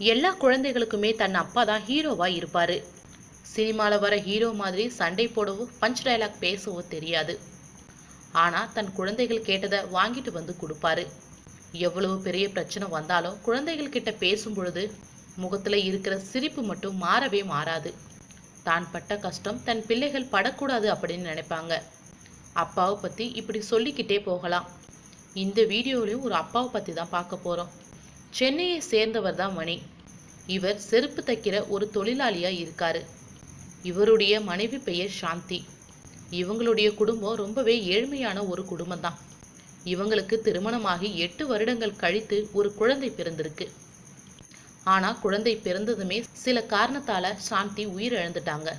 எல்லா குழந்தைகளுக்குமே தன் அப்பா தான் ஹீரோவா இருப்பாரு. சினிமாவில் வர ஹீரோ மாதிரி சண்டை போடவோ பஞ்ச் டயலாக் பேசவோ தெரியாது. ஆனால் தன் குழந்தைகள் கேட்டதை வாங்கிட்டு வந்து கொடுப்பாரு. எவ்வளவு பெரிய பிரச்சனை வந்தாலும் குழந்தைகள் கிட்ட பேசும் பொழுது முகத்தில் இருக்கிற சிரிப்பு மட்டும் மாறவே மாறாது. தான் பட்ட கஷ்டம் தன் பிள்ளைகள் படக்கூடாது அப்படின்னு நினைப்பாங்க. அப்பாவை பற்றி இப்படி சொல்லிக்கிட்டே போகலாம். இந்த வீடியோலையும் ஒரு அப்பாவை பற்றி தான் பார்க்க போகிறோம் சென்னையை சேர்ந்தவர் தான் மணி. இவர் செருப்பு தைக்கிற ஒரு தொழிலாளியாக இருக்காரு. இவருடைய மனைவி பெயர் சாந்தி. இவங்களுடைய குடும்பம் ரொம்பவே ஏழ்மையான ஒரு குடும்பம் தான். இவங்களுக்கு திருமணமாகி எட்டு வருடங்கள் கழித்து ஒரு குழந்தை பிறந்திருக்கு. ஆனா குழந்தை பிறந்ததுமே சில காரணத்தால சாந்தி உயிர் இழந்துட்டாங்க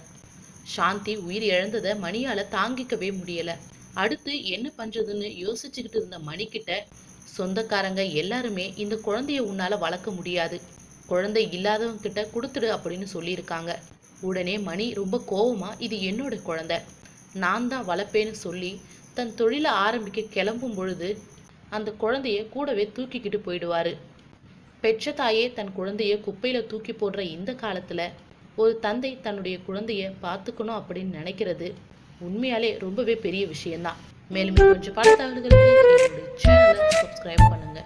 சாந்தி உயிர் இழந்ததை மணியால தாங்கிக்கவே முடியல. அடுத்து என்ன பண்றதுன்னு யோசிச்சுக்கிட்டு இருந்த மணிக்கிட்ட சொந்தக்காரங்க எல்லாருமே இந்த குழந்தைய உன்னால வளர்க்க முடியாது. குழந்தை இல்லாதவங்க கிட்ட கொடுத்துடு அப்படின்னு சொல்லியிருக்காங்க. உடனே மணி ரொம்ப கோவமா இது என்னோட குழந்தை. நான் தான் வளர்ப்பேன்னு சொல்லி தன் தொழிலை ஆரம்பிக்க கிளம்பும் பொழுது அந்த குழந்தைய கூடவே தூக்கிக்கிட்டு போயிடுவாரு. பெற்ற தாயே தன் குழந்தைய குப்பையில தூக்கி போடுற இந்த காலத்துல ஒரு தந்தை தன்னுடைய குழந்தைய பார்த்துக்கணும் அப்படின்னு நினைக்கிறது. உண்மையாலே ரொம்பவே பெரிய விஷயம்தான். மேலும் கொஞ்சம் பல தகவல்களுக்கு என்னுடைய சேனலை சப்ஸ்கிரைப் பண்ணுங்க.